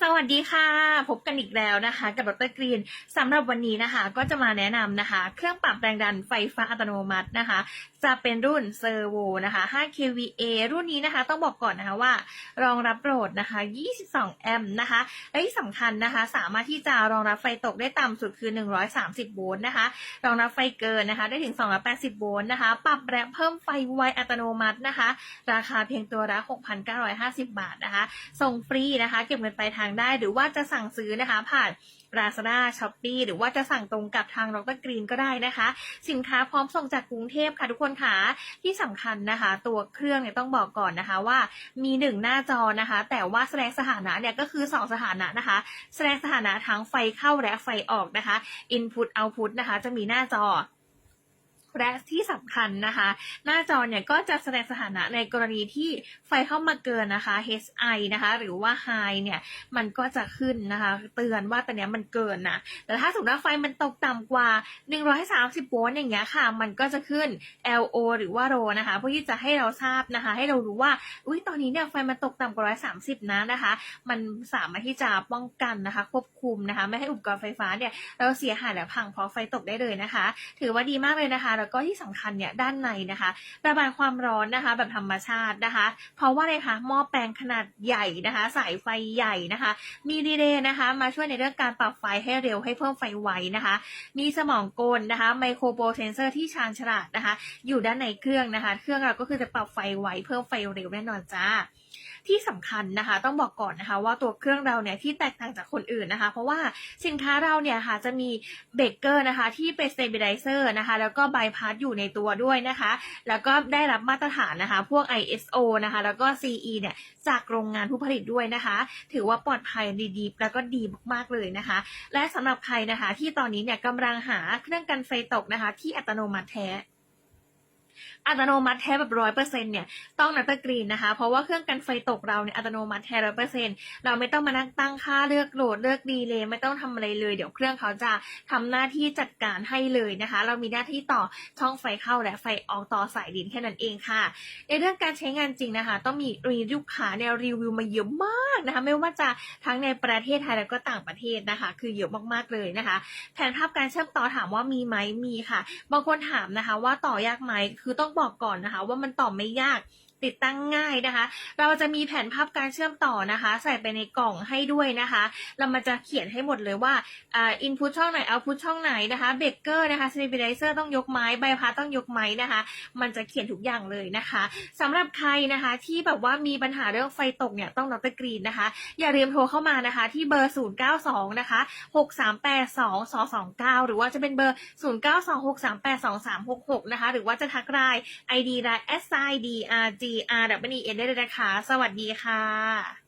สวัสดีค่ะ พบกันอีกแล้วนะคะ กับดรกรีนสำหรับวันนี้นะคะ ก็จะมาแนะนำนะคะ เครื่องปรับแรงดันไฟฟ้าอัตโนมัตินะคะ จะเป็นรุ่นเซอร์โวนะคะ 5 kVA รุ่นนี้นะคะ ต้องบอกก่อนนะคะว่า รองรับโหลดนะคะ 22 แอมป์นะคะและที่สำคัญนะคะ สามารถที่จะรองรับไฟตกได้ต่ำสุดคือ 130 โวลต์นะคะ รองรับไฟเกินนะคะ ได้ถึง 280 โวลต์นะคะ ปรับแรงเพิ่มไฟไวอัตโนมัตินะคะ ราคาเพียงตัวละ 6,950 บาทนะคะ ส่งฟรีนะคะ เก็บเงินปลายทางได้ หรือว่าจะสั่งซื้อนะคะผ่าน Lazada Shopee หรือว่าจะสั่งตรงกับทางดรกรีนก็ได้นะคะ สินค้าพร้อมส่งจากกรุงเทพค่ะทุกคนค่ะที่สำคัญนะคะ ตัวเครื่องเนี่ยต้องบอกก่อนนะคะว่ามีหนึ่งหน้าจอนะคะ แต่ว่าแสดงสถานะเนี่ยก็คือ 2 สถานะนะคะ แสดงสถานะทั้งไฟเข้าและไฟออกนะคะ Input Output นะคะ จะมีหน้าจอ และที่สำคัญนะคะ หน้าจอเนี่ยก็จะแสดงสถานะในกรณีที่ไฟเข้ามาเกินนะคะ HI นะคะ หรือว่า High เนี่ยมันก็จะขึ้นนะคะ เตือนว่าตอนนี้มันเกินนะแต่ถ้าสมมติว่าไฟมันตกต่ำกว่า 130โวลต์อย่างเงี้ยค่ะ มันก็จะขึ้น LO หรือว่า RO นะคะเพื่อที่จะให้เราทราบนะคะ ให้เรารู้ว่าอุ้ยตอนนี้เนี่ยไฟมันตกต่ำกว่า130นะนะคะ มันสามารถที่จะป้องกันนะคะ ควบคุมนะคะ ไม่ให้อุปกรณ์ไฟฟ้าเนี่ยเราเสียหายและพังเพราะไฟตกได้เลยนะคะ ถือว่าดีมากเลยนะคะแล้วก็ที่สำคัญเนี่ยด้านในนะคะระบายความร้อนนะคะ แบบธรรมชาตินะคะ เพราะว่าอะไรคะหม้อแปลงขนาดใหญ่นะคะ สายไฟใหญ่นะคะ มีดีเลย์นะคะ มาช่วยในเรื่องการปรับไฟให้เร็วให้เพิ่มไฟไวนะคะ มีสมองกลนะคะไมโครโปรเซนเซอร์ที่ชาญฉลาดนะคะ อยู่ด้านในเครื่องนะคะ เครื่องเราก็คือจะปรับไฟไวเพิ่มไฟเร็วแน่นอนจ้า ที่สำคัญนะคะ ต้องบอกก่อนนะคะว่าตัวเครื่องเราเนี่ยที่แตกต่างจากคนอื่นนะคะ เพราะว่าสินค้าเราเนี่ยค่ะจะมีเบเกอร์นะคะที่เป็นสเตเบลไ i เซอร์นะคะ แล้วก็ไบายพาสอยู่ในตัวด้วยนะคะ แล้วก็ได้รับมาตรฐานนะคะ พวก ISO นะคะ แล้วก็ CE เนี่ยจากโรงงานผู้ผลิตด้วยนะคะ ถือว่าปลอดภัยดีๆ แล้วก็ดีมากๆเลยนะคะ และสำหรับใครนะคะที่ตอนนี้เนี่ยกำลังหาเครื่องกันไฟตกนะคะ ที่อัตโนมัติแท้ อัตโนมัติแท้แบบร้อยเปอร์เซ็นเนี่ยต้องนัตกรีนนะคะ เพราะว่าเครื่องกันไฟตกเราเนี่ยอัตโนมัติแท้ร้อยเปอร์เซ็นเราไม่ต้องมานั่งตั้งค่าเลือกโหลดเลือกดีเลยไม่ต้องทำอะไรเลย เดี๋ยวเครื่องเขาจะทำหน้าที่จัดการให้เลยนะคะ เรามีหน้าที่ต่อช่องไฟเข้าและไฟออกต่อสายดินแค่นั้นเองค่ะ ในเรื่องการใช้งานจริงนะคะ ต้องมีรีลูกค้าเนี่ยรีวิวมาเยอะมากนะคะ ไม่ว่าจะทั้งในประเทศไทยแล้วก็ต่างประเทศนะคะ คือเยอะมากๆเลยนะคะ แผนภาพการเชื่อมต่อถามว่ามีไหมมีค่ะ บางคนถามนะคะ ว่าต่อยากไหมคือต้องบอกก่อนนะคะ ว่ามันตอบไม่ยาก ติดตั้งง่ายนะคะ เราจะมีแผนภาพการเชื่อมต่อนะคะ ใส่ไปในกล่องให้ด้วยนะคะแล้วมันจะเขียนให้หมดเลยว่าอ่าอินพุตช่องไหนเอาพุตช่องไหนนะคะเบเกอร์นะคะสเต b ิ l ไ z เซอร์ต้องยกไม้ใบพัดต้องยกไม้นะคะ มันจะเขียนทุกอย่างเลยนะคะสำหรับใครนะคะที่แบบว่ามีปัญหาเรื่องไฟตกเนี่ยต้องนอตกรีนนะคะ อย่าลืมโทรเข้ามานะคะ ที่เบอร์ 092 นะคะ 6382 229 หรือว่าจะเป็นเบอร์ 0926382366 นะคะ หรือว่าจะทักไลน์ ID ไลน์ sidrg g r w e n ได้เลยนะคะ สวัสดีค่ะ